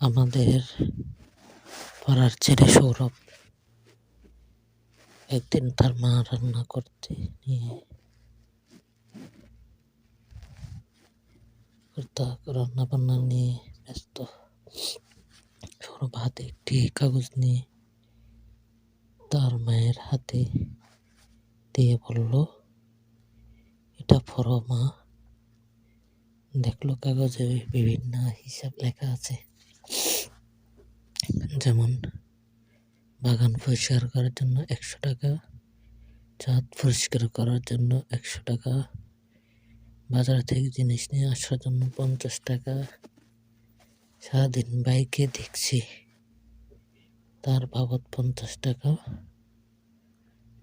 আমাদের পাড়ার ছেলে সৌরভ একদিন তার মা রান্না করতে নিয়ে রান্না বান্না নিয়ে ব্যস্ত। সৌরভ হাতে একটি কাগজ নিয়ে তার মায়ের হাতে দিয়ে বলল, এটা পড়ো মা। দেখল কাগজে বিভিন্ন হিসাব লেখা আছে। যেমন বাগান পরিষ্কার করার জন্য একশো টাকা, ছাদ পরিষ্কার করার জন্য একশো টাকা, বাজার থেকে জিনিস নিয়ে আসার জন্য পঞ্চাশ টাকা। সারাদিন বাইকে দেখছি, তার বাবদ পঞ্চাশ টাকা।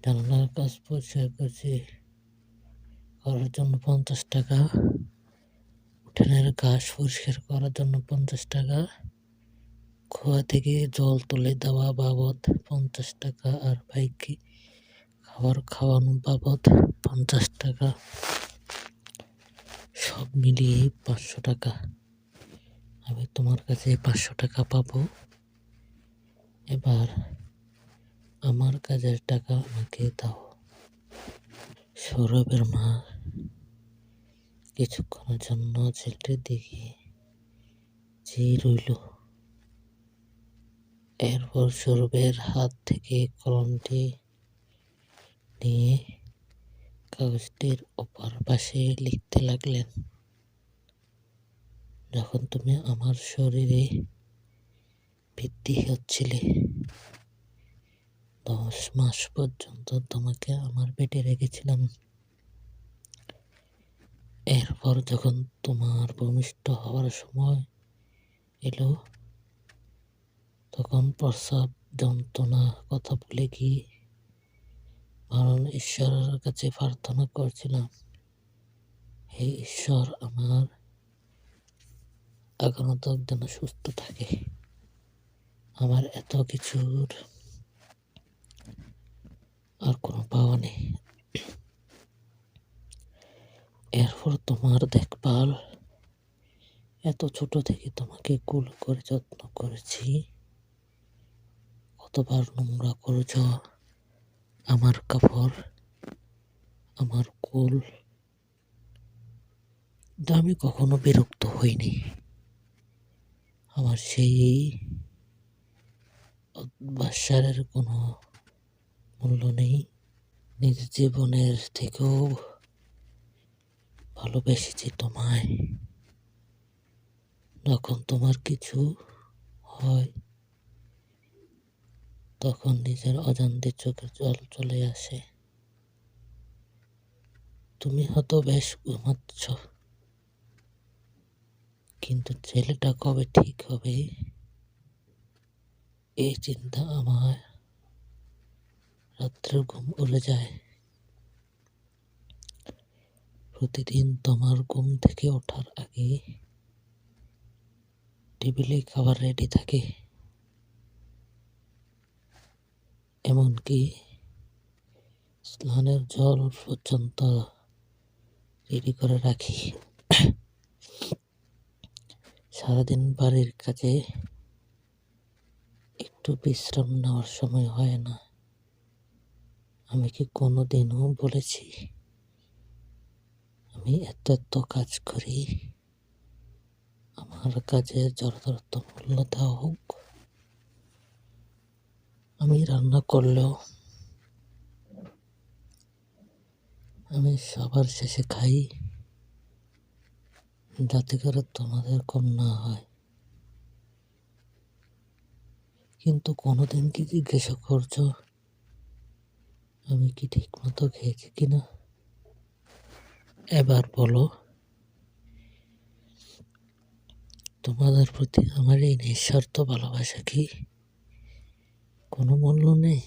জানালার কাজ পরিষ্কার করছি, করার জন্য পঞ্চাশ টাকা। উঠানের ঘাস পরিষ্কার করার জন্য পঞ্চাশ টাকা। কুয়া থেকে জল তুলে দেওয়া বাবদ পঞ্চাশ টাকা আর বাইকে খাবার খাওয়ানো বাবদ পঞ্চাশ টাকা। সব মিলিয়ে পাঁচশো টাকা। আমি তোমার কাছে পাঁচশো টাকা পাবো। এবার আমার কাজের টাকা আমাকে দাও। সৌরভের মা কিছুক্ষণের জন্য ছেলেটির দিকে চেয়ে রইল। এরপর সৌরভের হাত থেকে কলমটি নিয়ে কাগজটির অপর পাশে লিখতে লাগলেন, যখন তুমি আমার শরীরে বৃদ্ধি হচ্ছিলে, দশ মাস পর্যন্ত তোমাকে আমার পেটে রেখেছিলাম। এরপর যখন তোমার ভূমিষ্ঠ হওয়ার সময় এলো তখন প্রস্রাব যন্ত্রণা কথা বলে গিয়ে মরণ ঈশ্বরের কাছে প্রার্থনা করছিলাম, হে ঈশ্বর আমার আগনতক যেন সুস্থ থাকে। আমার এত কিছুর আর কোনো পাওয়া নেই। এরপর তোমার দেখভাল। এত ছোট থেকে তোমাকে কুল করে যত্ন করেছি। কতবার নোংরা করেছ? আমার কাপড়, আমার কুল। আমি কখনো বিরক্ত হইনি। আমার সেই অভ্যাসারের কোনো মূল্য নেই। নিজ জীবনের থেকেও ভালোবেসেছি তোমায়। যখন তোমার কিছু হয় তখন নিজের অজান্তে চোখের জল চলে আসে। তুমি হয়তো বেশ ঘুমাচ্ছ। কিন্তু ছেলেটা কবে ঠিক হবে? এই চিন্তা আমার। রাত্রের ঘুম উড়ে যায়। প্রতিদিন তোমার ঘুম থেকে ওঠার আগে টেবিলে খাবার রেডি থাকে। এমনকি স্নানের জল পর্যন্ত রেডি করে রাখি। সারাদিন বাড়ির কাজে একটু বিশ্রাম নেওয়ার সময় হয় না। আমি কি কোনো দিনও বলেছি, আমি এত এত কাজ করি, আমার কাজে যথাযথ মূল্য দেওয়া হোক। আমি রান্না করলেও আমি সবার শেষে খাই। যাতে করে তোমাদের কম না হয়। কিন্তু কোনোদিন কি জিজ্ঞাসা করছ, আমি কি ঠিক মতো খেয়েছি কিনা? এবার বলো। তোমাদের প্রতি আমার এই নিঃস্বার্থ ভালোবাসা কি? কোনো মূল্য নেই।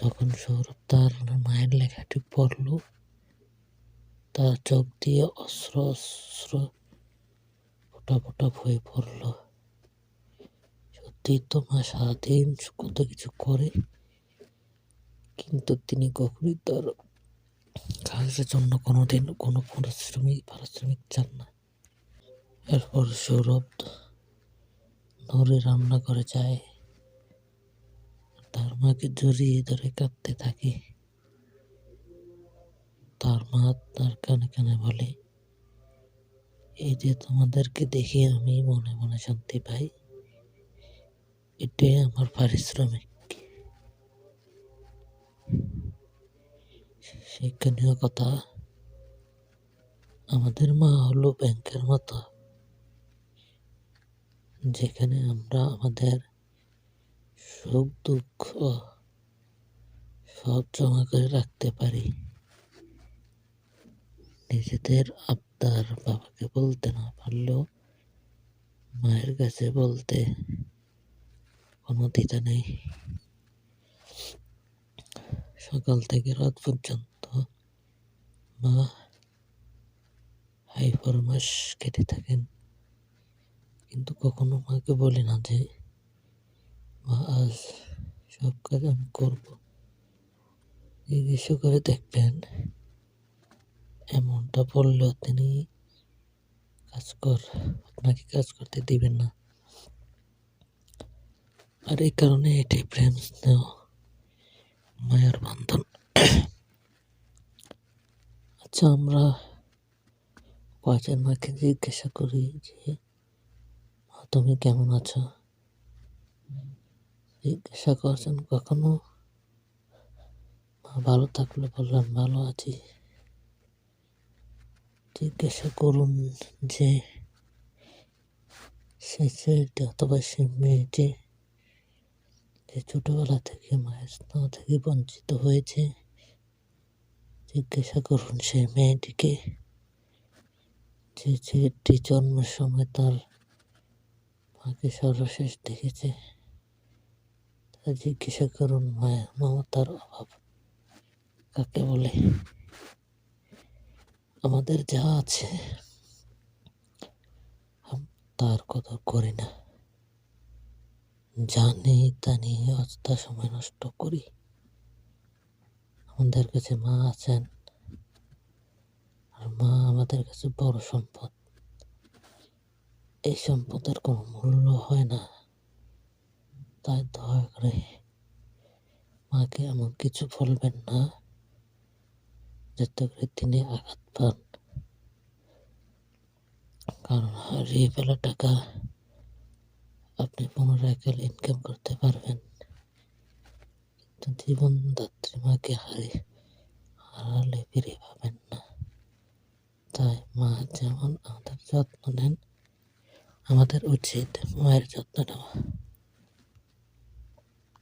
যখন সৌরভ তার মায়ের লেখাটি পড়ল তার চোখ দিয়ে অস্ত্র অস্ত্র ফোটা ফোটা হয়ে পড়ল। সত্যি তো মা সারাদিন কত কিছু করে, কিন্তু তিনি কখনই তার কাজের জন্য কোনোদিন কোনো পরিশ্রমিক পারিশ্রমিক চান না। এরপর সৌরভ ধরে রান্না করে যায়। তার মাকে জড়িয়ে ধরে কাঁদতে থাকে। তার মা তার কানে কানে বলে এই যে তোমাদেরকে দেখে আমি মনে মনে শান্তি পাই, এটাই আমার পারিশ্রমিক। শিক্ষণীয় কথা, আমাদের মা হলো ব্যাংকের মতো। যেখানে আমরা আমাদের সুখ, দুঃখ সব জমা করে রাখতে পারি। নিজেদের আবদার বাবাকে বলতে না পারলেও মায়ের কাছে বলতে কোনো দ্বিধা নেই। সকাল থেকে রাত পর্যন্ত মা হাই ফরমাস কেটে থাকেন। কিন্তু কখনো মাকে বলি না যে, মা, আজ সব কাজ আমি করব। জিজ্ঞেস করে দেখবেন, এমনটা বললেও তিনি কাজ কর, আপনাকে কাজ করতে দিবেন না। আর এই কারণে এটাই প্রেম স্নেহ, মায়ের বন্ধন। আচ্ছা আমরা কয়েকজন মাকে জিজ্ঞাসা করি যে তুমি কেমন আছো? জিজ্ঞাসা করছেন, কখনো? মা ভালো থাকলে বললাম, ভালো আছি। জিজ্ঞাসা করুন যে, সে ছেলেটি অথবা সে মেয়েটি যে ছোটবেলা থেকে মায়ের স্নেহ থেকে বঞ্চিত হয়েছে। জিজ্ঞাসা করুন সেই মেয়েটিকে? যে ছেলেটি জন্মের সময় তার মাকে সর্বশেষ দেখেছে। তা জিজ্ঞাসা করুন, মায়া, মমতার অভাব। কাকে বলে? আমাদের যা আছে তার কদর করি না। জানি তা নিয়ে অযথা সময় নষ্ট করি। আমাদের কাছে মা আছেন, আর মা আমাদের কাছে বড় সম্পদ। এই সম্পদের কোনো মূল্য হয় না। তাই দয়া করে মাকে এমন কিছু বলবেন না, যাতে করে তিনি আঘাত পান। কারণ হারিয়ে ফেলা টাকা আপনি পুনরায় কাল ইনকাম করতে পারবেন। কিন্তু জীবনদাত্রী মাকে হারিয়ে হারালে ফিরে পাবেন না। তাই মা যেমন আমাদের যত্ন নেন আমাদের উচিত মায়ের যত্ন নেওয়া।